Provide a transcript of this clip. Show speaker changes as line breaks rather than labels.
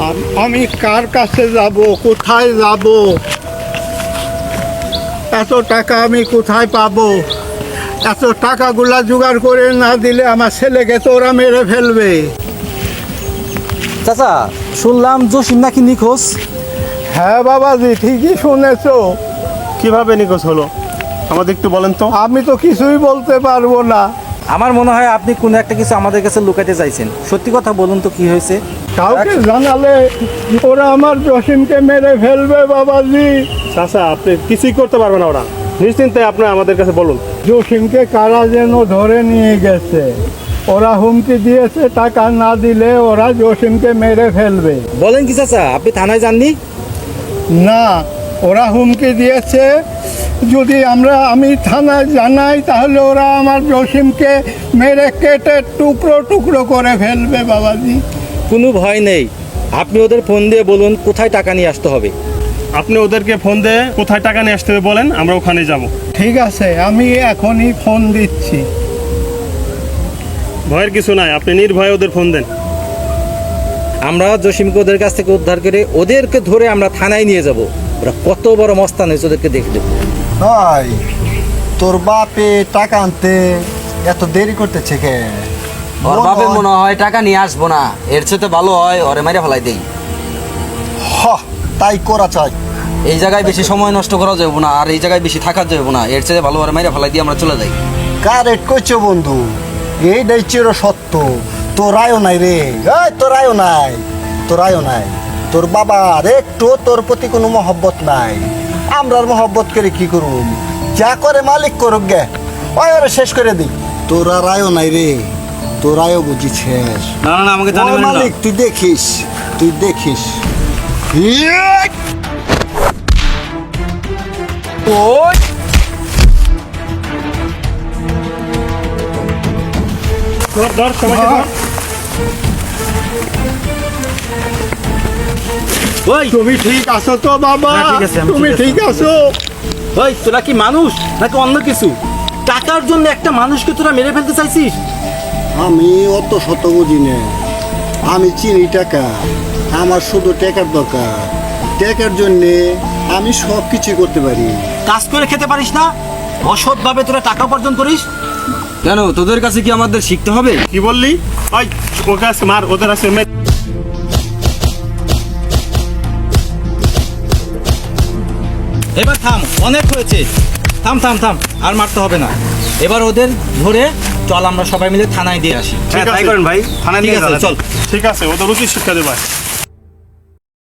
আম- কার কাছে যাব? কোথায় যাব? এত টাকা আমি কোথায় পাবো? এত টাকাগুলা জোগাড় করে না দিলে আমার ছেলেকে তো ওরা মেরে ফেলবে।
চাচা শুনলাম জসিম নাকি নিখোঁজ?
হ্যাঁ বাবাজি ঠিকই শুনেছো।
কীভাবে নিখোঁজ হলো? আমাদের একটু বলেন তো।
আমি তো কিছুই বলতে পারব না।
আমার মনে হয় আপনি কোনো একটা কিছু আমাদের কাছে লুকাতে চাইছেন। সত্যি কথা বলুন তো কি হয়েছে।
কাউকে জানালে ওরা আমার জসিমকে মেরে ফেলবে বাবাজি।
চাচা আপনি কিছুই করতে পারবে না ওরা। নিশ্চিন্তে আপনি আমাদের কাছে বলুন।
জসিমকে কারা যেন ধরে নিয়ে গেছে। ওরা হুমকি দিয়েছে টাকা না দিলে ওরা জসিমকে মেরে ফেলবে।
বলেন কি চাচা আপনি থানায় যাননি?
না ওরা হুমকি দিয়েছে। যদি আমরা আমি থানায় জানাই তাহলে ওরা আমার জসিমকে মেরে কেটে টুকরো টুকরো করে ফেলবে বাবাজি।
কোনো ভয় নেই। আপনি ওদের ফোন দিয়ে বলুন কোথায় টাকা নিয়ে আসতে হবে।
আপনি ওদেরকে ফোন দিয়ে কোথায় টাকা নিয়ে আসতে হবে বলেন আমরা ওখানে যাব।
ঠিক আছে আমি এখনই ফোন দিচ্ছি।
ভয়ের কিছু নাই আপনি নির্ভয়ে ওদের ফোন দেন।
আমরা জসিমকে ওদের কাছ থেকে উদ্ধার করে ওদেরকে ধরে আমরা থানায় নিয়ে যাব। ওরা কত বড় মস্তান হয়েছে ওদেরকে দেখে দেবো
ভাই তোর বাপে টাকা আনতে এত দেরি করতেছে কে
ওর বাপে মনে হয় টাকা নিয়ে আসব না। এর চেয়ে ভালো হয় ওরে মাইরে ফেলাই দেই।
হ তাই করা চাই।
এই জায়গায় বেশি সময় নষ্ট করা যাবে না আর এই জায়গায় বেশি থাকা যাবে না। এর চেয়ে ভালো ওরে মাইরে ফেলাই দিয়ে আমরা চলে যাই।
কারেক্ট করছ বন্ধু। এইটাই চির সত্য। তোর আয়ও নাই রে। এই তোর আয়ও নাই। তোর আয়ও নাই। তোর বাবার একটু তোর প্রতি কোনো মহব্বত নাই। আমরার মহব্বত করে কি করুম? যা করে মালিক করুক গে। ওই ওরে শেষ করে দিই। তোরা আর আয়ও নাই রে। তোর আয়ও বুঝি শেষ
না না আমাকে
ওই মালিক তুই দেখিস তুই দেখিস! ওই!
ধর ধর সবাইকে ধর।
ওই!
তুমি ঠিক আছো তো বাবা?
হ্যাঁ,
তুমি
ঠিক
ঠিক আছো?
ওই তোরা কি মানুষ নাকি অন্য কিছু? টাকার জন্য একটা মানুষকে তোরা মেরে ফেলতে চাইছিস?
আমি অত শত বুঝি না। আমি চিনি টাকা আমার শুধু টাকার দরকার। টাকার জন্যে আমি সব কিছু করতে পারি।
কাজ করে খেতে পারিস না? অসৎভাবে তোরা টাকা উপার্জন করিস?
কেন তোদের কাছে কি আমাদের শিখতে হবে?
কি বললি? ওই ওকে আছে মার ওদের আছে
এবার থাম অনেক হয়েছে। থাম থাম থাম আর মারতে হবে না। এবার ওদের ধরে চল আমরা সবাই মিলে থানায় দিয়ে আসি।
ঠিক আছে।
ভাই। থানায়
ঠিক
নিয়ে
আছে
চল।
ঠিক আছে ওদের উচিত শিক্ষা দেবাই